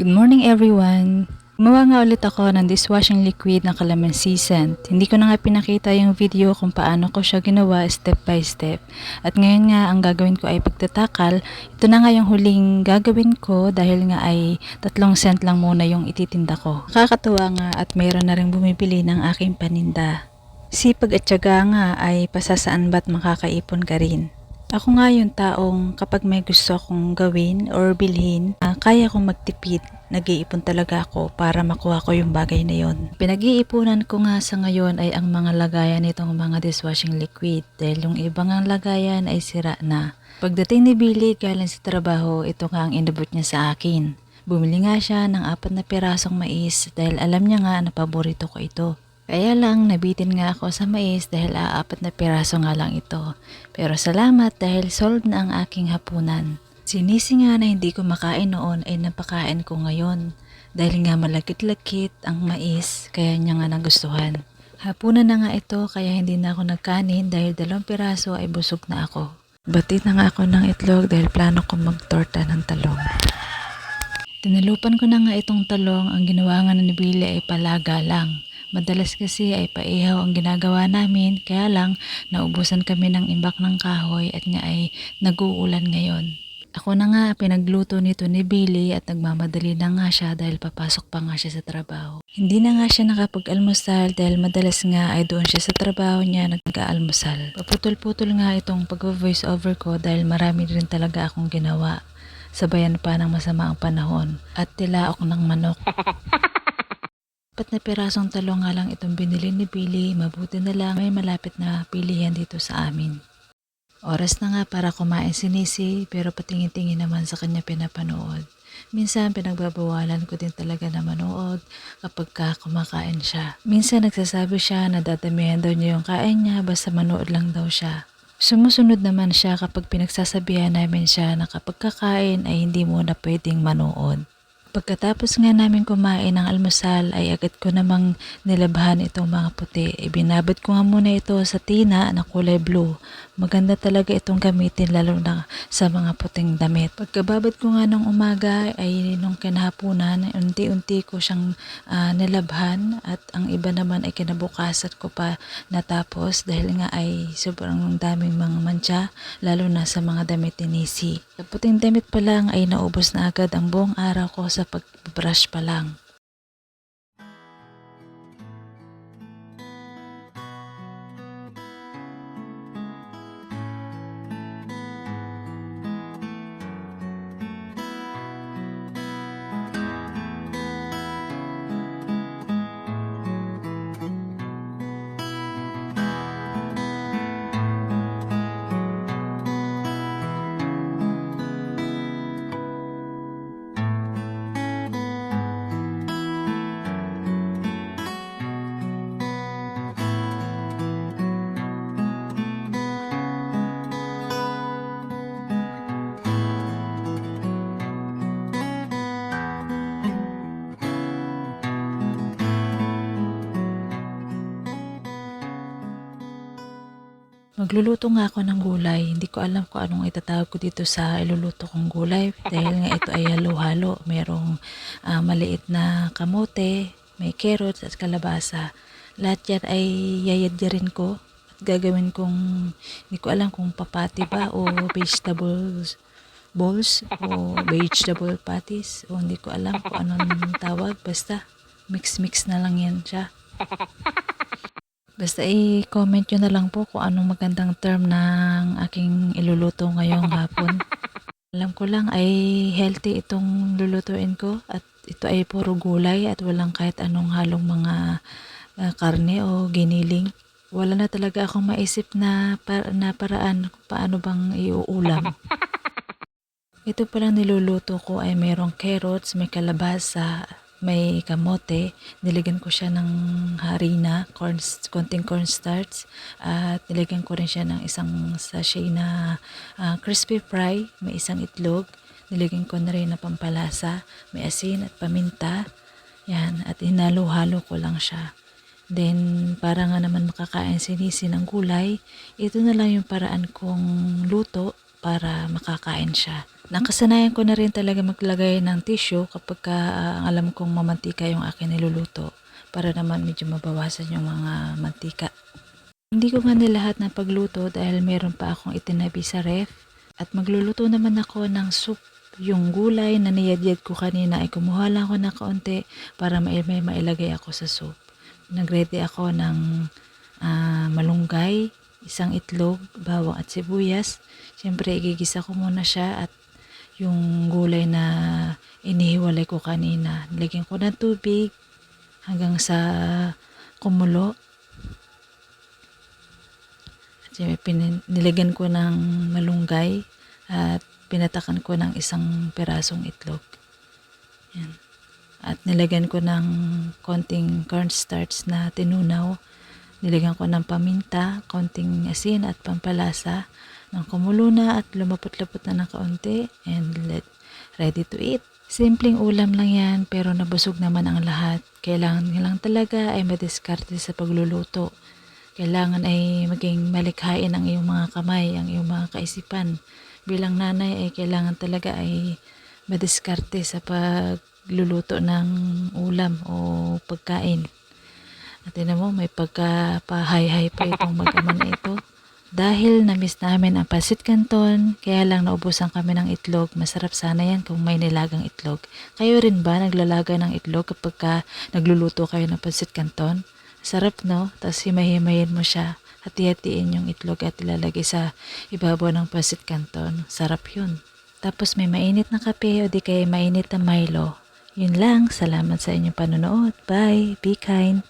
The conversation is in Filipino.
Good morning everyone! Gumawa nga ulit ako ng dishwashing liquid ng calamansi scent. Hindi ko na nga pinakita yung video kung paano ko siya ginawa step by step. At ngayon nga ang gagawin ko ay pagtatakal. Ito na nga yung huling gagawin ko dahil nga ay tatlong scent lang muna yung ititinda ko. Nakakatuwa nga at mayroon na rin bumibili ng aking paninda. Sipag at nga ay pasasaan ba't makakaipon ka rin. Ako nga yung taong kapag may gusto akong gawin or bilhin, ah, kaya kong magtipid. Nag-iipon talaga ako para makuha ko yung bagay na yon. Pinag-iipunan ko nga sa ngayon ay ang mga lagayan nitong mga dishwashing liquid dahil yung ibang ang lagayan ay sira na. Pagdating ni Billy galing sa trabaho, ito nga ang inabot niya sa akin. Bumili nga siya ng apat na pirasong mais dahil alam niya nga na paborito ko ito. Kaya lang, nabitin nga ako sa mais dahil aapat na piraso nga lang ito. Pero salamat dahil solved na ang aking hapunan. Sinisi nga na hindi ko makain noon ay napakain ko ngayon. Dahil nga malakit-lakit ang mais, kaya niya nga nagustuhan. Hapunan na nga ito kaya hindi na ako nagkanin dahil dalawang piraso ay busog na ako. Batid na nga ako ng itlog dahil plano ko magtorta ng talong. Tinalupan ko na nga itong talong, ang ginawa nga ni Billy ay palaga lang. Madalas kasi ay paihaw ang ginagawa namin, kaya lang naubusan kami ng imbak ng kahoy at nga ay nag-uulan ngayon. Ako na nga pinagluto nito ni Billy at nagmamadali na nga siya dahil papasok pa nga siya sa trabaho. Hindi na nga siya nakapag-almusal dahil madalas nga ay doon siya sa trabaho niya nag-aalmusal. Paputol-putol nga itong pag-voice over ko dahil marami rin talaga akong ginawa. Sabayan pa ng masama ang panahon at tila ako ng manok. Apat na pirasong talong nga lang itong binili ni Billy, mabuti na lang may malapit na pilihan dito sa amin. Oras na nga para kumain si Nisi pero patingin-tingin naman sa kanya pinapanood. Minsan pinagbabawalan ko din talaga na manood kapag ka kumakain siya. Minsan nagsasabi siya na dadamihan daw niya yung kain niya basta manood lang daw siya. Sumusunod naman siya kapag pinagsasabihan namin siya na kapag kakain ay hindi muna pwedeng manood. Pagkatapos nga namin kumain ng almusal ay agad ko namang nilabhan itong mga puti. Ibinabad ko nga muna ito sa tina na kulay blue. Maganda talaga itong gamitin lalo na sa mga puting damit. Pagkababad ko nga ng umaga ay nung kinahapunan, unti-unti ko siyang ah, nilabhan at ang iba naman ay kinabukasan ko pa natapos dahil nga ay sobrang daming mga mantsa lalo na sa mga damit ni Nisi. Sa puting damit pa lang ay naubos na agad ang buong araw ko sa pagbrush pa lang. Magluluto nga ako ng gulay. Hindi ko alam kung anong itatawag ko dito sa iluluto kong gulay dahil nga ito ay halo-halo. Merong ah, maliit na kamote, may carrots at kalabasa. Lahat yan ay yayadyarin ko at gagawin kong, hindi ko alam kung papati ba o vegetables balls o vegetable patties o hindi ko alam kung anong tawag. Basta mix-mix na lang yan siya. Basta i-comment nyo na lang po kung anong magandang term ng aking iluluto ngayong hapon. Alam ko lang ay healthy itong lulutuin ko at ito ay puro gulay at walang kahit anong halong mga ah, karne o giniling. Wala na talaga akong maisip na, par- na paraan kung paano bang iuulam. Ito palang niluluto ko ay mayroong carrots, may kalabasa, may kamote. Nilagyan ko siya ng harina, corn, konting cornstarch. At nilagyan ko rin siya ng isang sachet na ah, crispy fry. May isang itlog. Nilagyan ko na rin na pampalasa. May asin at paminta. Yan. At hinalo-halo ko lang siya. Then, para nga naman makakain si Nisi ng gulay, ito na lang yung paraan kong luto para makakain siya. Nakasanayan ko na rin talaga maglagay ng tissue kapag ka, ah, alam kong mamantika yung akin niluluto para naman medyo mabawasan yung mga mantika. Hindi ko nga nilahat na pagluto dahil meron pa akong itinabi sa ref at magluluto naman ako ng soup. Yung gulay na niyadyad ko kanina ay kumuha lang ako na kaunti para may, may mailagay ako sa soup. Nagready ako ng ah, malunggay, isang itlog, bawang at sibuyas. Siyempre, igigisa ko muna siya at yung gulay na inihiwalay ko kanina. Nilagyan ko ng tubig hanggang sa kumulo. At pinin- nilagyan ko ng malunggay at pinatakan ko ng isang perasong itlog. Yan. At nilagyan ko ng konting cornstarch na tinunaw. Nilagyan ko ng paminta, konting asin at pampalasa. Nang kumulo na at lumapot-lapot na ng kaunti and let, ready to eat. Simpleng ulam lang yan pero nabusog naman ang lahat. Kailangan lang talaga ay madiskarte sa pagluluto. Kailangan ay maging malikhain ang iyong mga kamay, ang iyong mga kaisipan. Bilang nanay ay kailangan talaga ay madiskarte sa pagluluto ng ulam o pagkain. At tinan mo, may pagka-pahay-hay pa itong mag-ama na ito. Dahil na-miss namin ang pasit canton, kaya lang naubusan kami ng itlog. Masarap sana yan kung may nilagang itlog. Kayo rin ba naglalaga ng itlog kapag ka nagluluto kayo ng pasit canton? Sarap no? Tapos himay-himayin mo siya. Hati-hatiin yung itlog at ilalagay sa ibabaw ng pasit canton. Sarap yun. Tapos may mainit na kape o di kaya mainit na Milo. Yun lang. Salamat sa inyong panonood. Bye. Be kind.